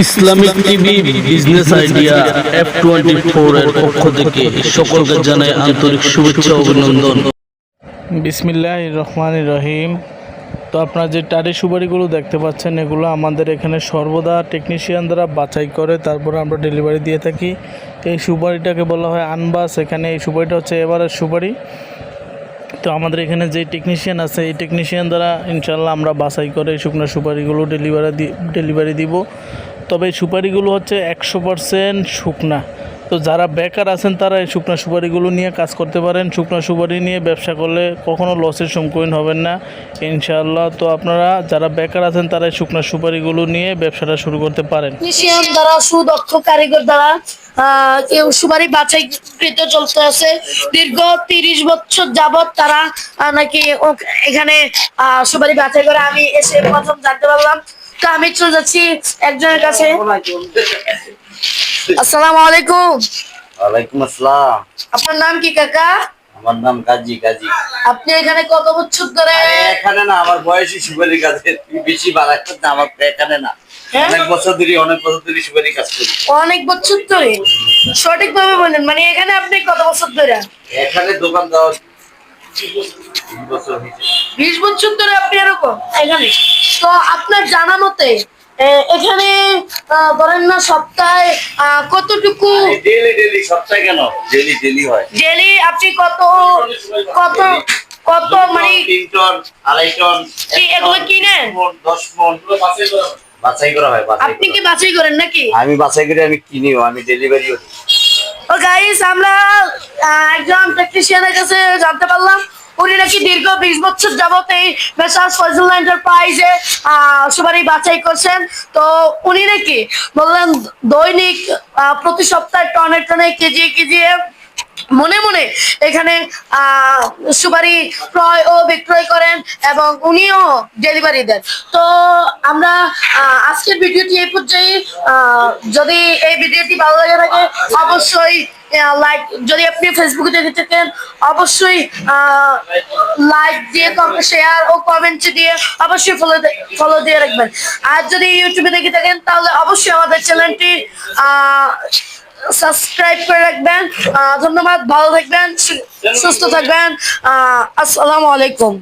Islamic TV business idea F twenty four এর পক্ষ থেকে সকলকে জানাই আন্তরিক শুভেচ্ছা অভিনন্দন। বিসমিল্লাহ রহমান রহিম। তো আপনারা যে টারি সুপারিগুলো দেখতে পাচ্ছেন, এগুলো আমাদের এখানে সর্বদা টেকনিশিয়ান দ্বারা বাছাই করে, তারপরে আমরা ডেলিভারি দিয়ে থাকি। এই সুপারিটাকে বলা হয় আনবাস এখানে এই সুপারিটা হচ্ছে এবারের সুপারি। তো আমাদের এখানে যে টেকনিশিয়ান আছে, এই টেকনিশিয়ান দ্বারা ইনশাল্লাহ আমরা বাছাই করে এই শুকনো সুপারিগুলো ডেলিভারি ডেলিভারি দিব। তবে এই সুপারিগুলো হচ্ছে একশো পারসেন্ট শুকনা। তো যারা বেকার আছেন, তারা এই শুকনো সুপারিগুলো নিয়ে কাজ করতে পারেন। শুকনো সুপারি নিয়ে ব্যবসা করলে কখনো লসের সম্মুখীন হবেন না। ইনশাআল্লাহ তো আপনারা যারা বেকার আছেন, তারা এই শুকনো সুপারিগুলো নিয়ে ব্যবসাটা শুরু করতে পারেন। দ্বারা, সুদক্ষ কারিগর দ্বারা কেউ সুপারি বাছাইকৃত চলতে আছে। দীর্ঘ তিরিশ বছর যাবত তারা নাকি এখানে সুপারি বাছাই করে। আমি এসে প্রথম জানতে পারলাম তো আমি চলে যাচ্ছি একজনের কাছে। আসসালামু আলাইকুম। ওয়ালাইকুম আসসালাম। আপনার নাম কি কাকা? আমার নাম কাজী কাজী। আপনি এখানে কত বছর ধরে? এখানে না আমার বয়সী সুপারি কাজে বেশি বাড়াচ্ছিস না আমার এখানে না। হ্যাঁ? অনেক বছর ধরে অনেক বছর ধরে সুপারি কাজ করি। অনেক বছর ধরে। সঠিকভাবে বলেন মানে এখানে আপনি কত বছর ধরে? এখানে দোকান দেওয়া বিশ বছর ধরে আপনি এরকম? এখানে। তো আপনার জানা মতে এখানে ধরেন না সপ্তাহে কতটুকু ডেলি ডেলি সপ্তাহে কেন? ডেলি ডেলি হয়। ডেলি আপনি কত কত কত মানে তিন টন আড়াই টন কি এগুলো কিনেন? দশ মন বাছাই করা হয়। আপনি কি বাছাই করেন নাকি? আমি বাছাই করে আমি কিনিও আমি ডেলিভারিও দিই। ও গাইস আমরা একজন টেকনিশিয়ানের কাছে জানতে পারলাম, উনি নাকি দীর্ঘ বিশ বছর যাবত এই মেসার্স ফজল এন্টারপ্রাইজে সবারই বাছাই করছেন। তো উনি নাকি বললেন দৈনিক প্রতি সপ্তাহে টনে টনে কেজি কেজি মনে মনে এখানে আহ, সুপারি ক্রয় ও বিক্রয় করেন এবং উনিও ডেলিভারি দেন। তো আমরা আজকের ভিডিওটি এই পর্যায়ে যদি এই ভিডিওটি ভালো লাগে থাকে অবশ্যই লাইক যদি আপনি ফেসবুকে দেখে থাকেন অবশ্যই লাইক দিয়ে শেয়ার ও কমেন্ট দিয়ে অবশ্যই ফলো ফলো দিয়ে রাখবেন। আর যদি ইউটিউবে দেখে থাকেন তাহলে অবশ্যই আমাদের চ্যানেলটি সাবস্ক্রাইব করে রাখবেন। ধন্যবাদ ভালো থাকবেন সুস্থ থাকবেন। আসসালামু আলাইকুম।